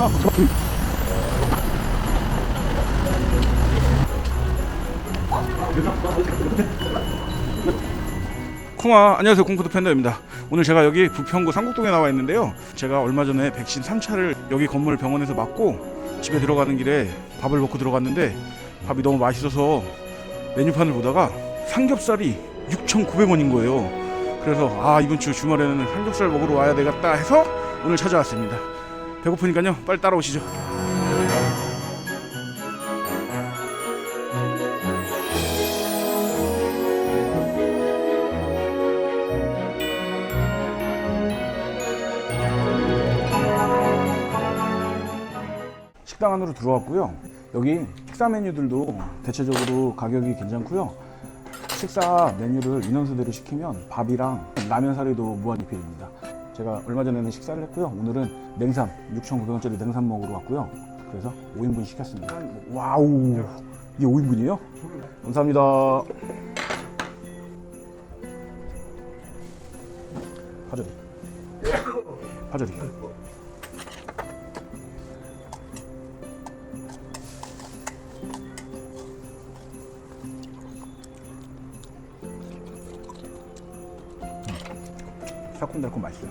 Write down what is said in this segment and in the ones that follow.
나 저기. 콩아 안녕하세요. 콩푸드 팬더입니다. 오늘 제가 여기 부평구 삼곡동에 나와 있는데요. 제가 얼마 전에 백신 3차를 여기 건물 병원에서 맞고 집에 들어가는 길에 밥을 먹고 들어갔는데 밥이 너무 맛있어서 메뉴판을 보다가 삼겹살이 6,900원인 거예요. 그래서 아 이번 주 주말에는 삼겹살 먹으러 와야 되겠다 해서 오늘 찾아왔습니다. 배고프니까요 빨리 따라오시죠 식당 안으로 들어왔고요. 여기 식사 메뉴들도 대체적으로 가격이 괜찮고요. 식사 메뉴를 인원수대로 시키면 밥이랑 라면 사리도 무한 리필입니다. 제가 얼마 전에는 식사를 했고요. 오늘은 냉삼 6,900원짜리 냉삼 먹으러 왔고요. 그래서 5인분 시켰습니다. 와우, 이게 5인분이에요? 감사합니다. 파절이. 파절이. 새콤달콤 맛있어요.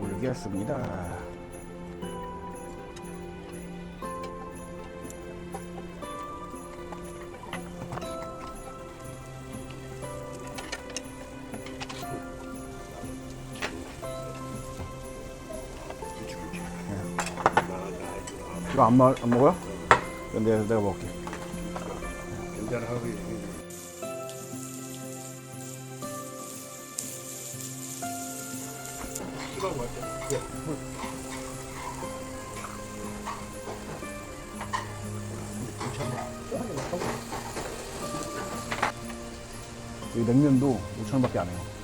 올리겠습니다. 이거 안, 마, 안 먹어요? 이건 내가, 내가 먹을게. 이 냉면도 5천원밖에 안 해요.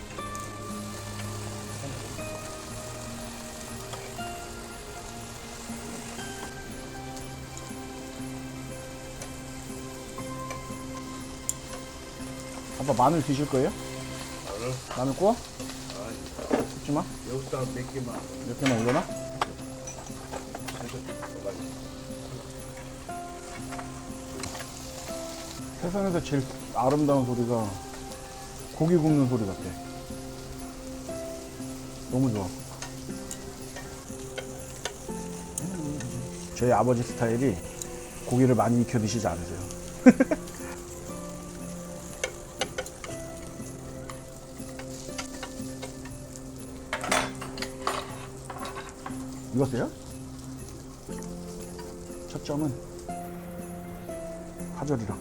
아빠 마늘 드실 거예요? 마늘? 마늘 구워? 굽지 마. 여기다 몇 개만 몇 개만 올려놔? 세상에서 제일 아름다운 소리가 고기 굽는 소리 같아. 너무 좋아. 저희 아버지 스타일이 고기를 많이 익혀 드시지 않으세요. 익었어요? 첫 점은 파절이랑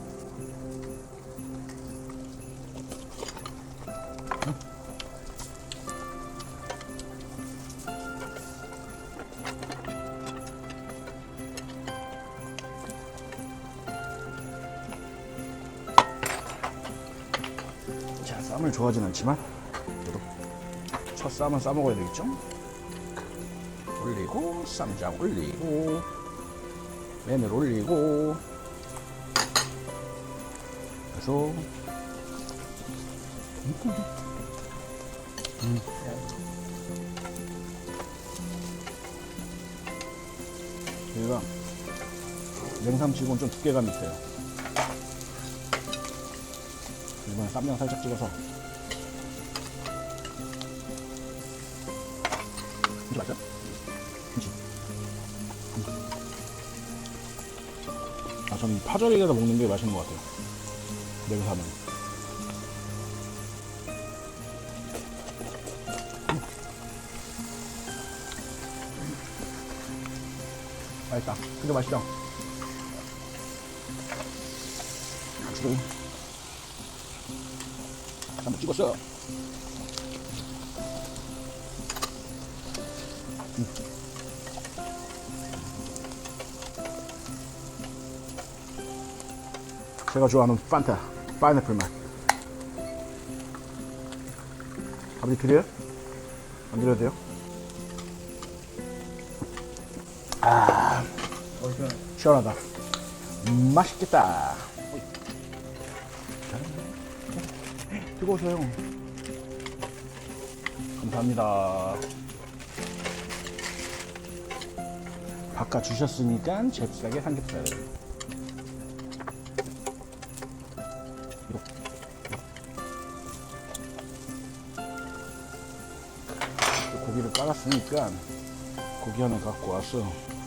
자 쌈을 좋아하진 않지만 그래도 첫 쌈은 싸 먹어야 되겠죠? 올리고 쌈장 올리고 면을 올리고 그래서 음. 여기가 냉삼치고는 좀 두께감이 있어요 이번에 쌈장 살짝 찍어서 맞죠? 아, 저는 파절이에다 먹는 게 맛있는 것 같아요. 냉삼은. 음. 맛있다. 근데 맛있죠? 지금 한번 찍었어. 제가 좋아하는 판타, 파인애플 맛. 아버지 드려요? 안 드려도 돼요? 아, 시원하다. 음, 맛있겠다. 뜨거우세요. 감사합니다. 바꿔 주셨으니까 잽싸게 삼겹살. 고기를 깔았으니까 고기 하나 갖고 와서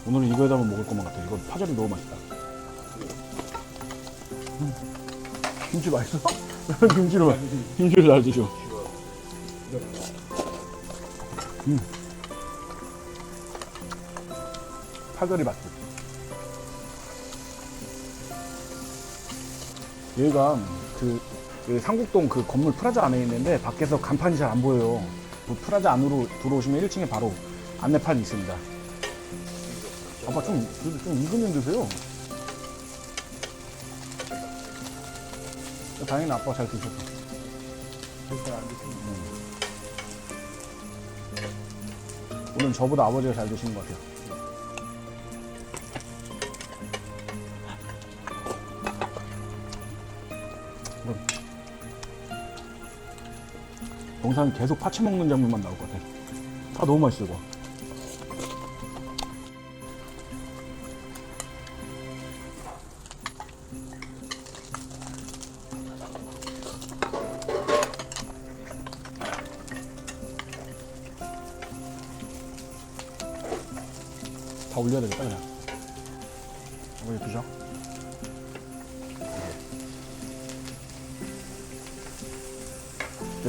오늘은 이거에다 만 먹을 것만 같아. 이거 파절이 너무 맛있다. 음. 김치 맛있어? 김치를 맛- 김치를 잘 드셔. 음. 파절이 맛집. 여기가 그, 그 상국동 그 건물 프라자 안에 있는데 밖에서 간판이 잘 안 보여요. 그 프라자 안으로 들어오시면 1층에 바로 안내판이 있습니다. 아빠 좀, 좀, 좀 익으면 드세요. 다행히 아빠가 잘 드셨어. 음. 오늘 저보다 아버지가 잘 드시는 것 같아요. 영상이 계속 파채 먹는 장면만 나올 것 같아. 아 너무 맛있어 이거. 다 올려야 되겠다 그냥. 어머니 드셔.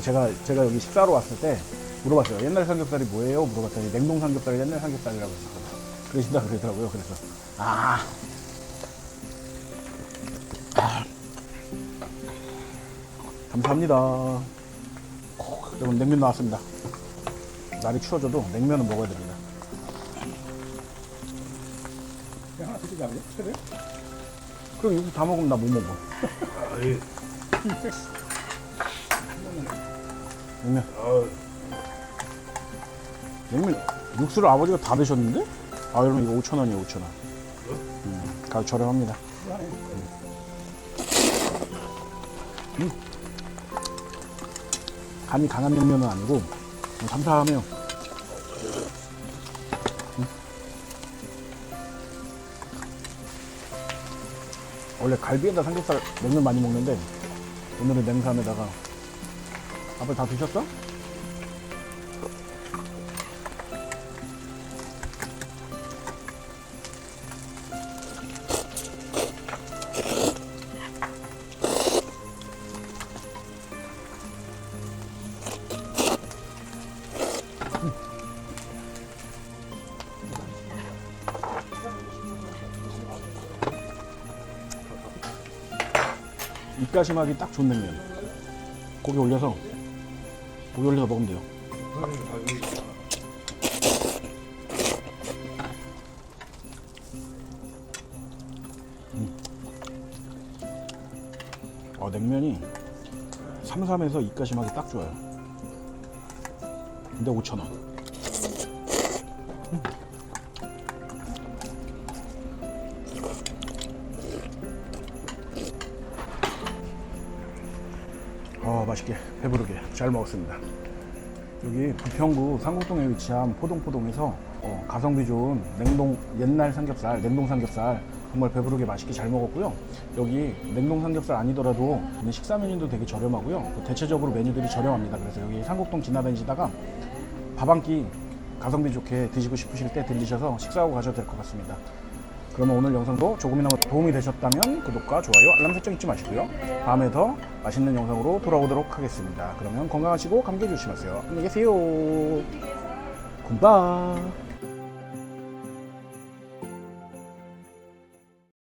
제가 제가 여기 식사로 왔을 때 물어봤어요. 옛날 삼겹살이 뭐예요? 물어봤더니 냉동 삼겹살이 옛날 삼겹살이라고. 그러신다 그러더라고요. 그래서 아. 아. 감사합니다. 어, 여러분 냉면 나왔습니다. 날이 추워져도 냉면은 먹어야 됩니다. 하나 드시지 않아요? 그럼 이거 다 먹으면 나 못 먹어. 냉면. 냉면 육수를 아버지가 다 드셨는데? 아 여러분 이거 5천 원이에요 5천 원. 음, 가격 저렴합니다. 음. 간이 강한 냉면은 아니고 좀 삼삼해요. 음. 원래 갈비에다 삼겹살 냉면 많이 먹는데 오늘은 냉삼에다가 아빠 다 드셨어? 입가심하기 딱 좋은 냉면. 고기 올려서 고기 올려서 먹으면 돼요. 음. 어, 냉면이 삼삼해서 입가심하기 딱 좋아요. 근데 5천 원. 맛있게 배부르게 잘 먹었습니다. 여기 부평구 상국동에 위치한 포동포동에서 어, 가성비 좋은 냉동 옛날 삼겹살, 냉동 삼겹살 정말 배부르게 맛있게 잘 먹었고요. 여기 냉동 삼겹살 아니더라도 식사 메뉴도 되게 저렴하고요. 또 대체적으로 메뉴들이 저렴합니다. 그래서 여기 상국동 지나다니시다가 밥 한 끼 가성비 좋게 드시고 싶으실 때 들리셔서 식사하고 가셔도 될 것 같습니다. 그러면 오늘 영상도 조금이나마 도움이 되셨다면 구독과 좋아요, 알람 설정 잊지 마시고요. 다음에 더 맛있는 영상으로 돌아오도록 하겠습니다. 그러면 건강하시고 감기 조심하세요. 안녕히 계세요. 굿바이.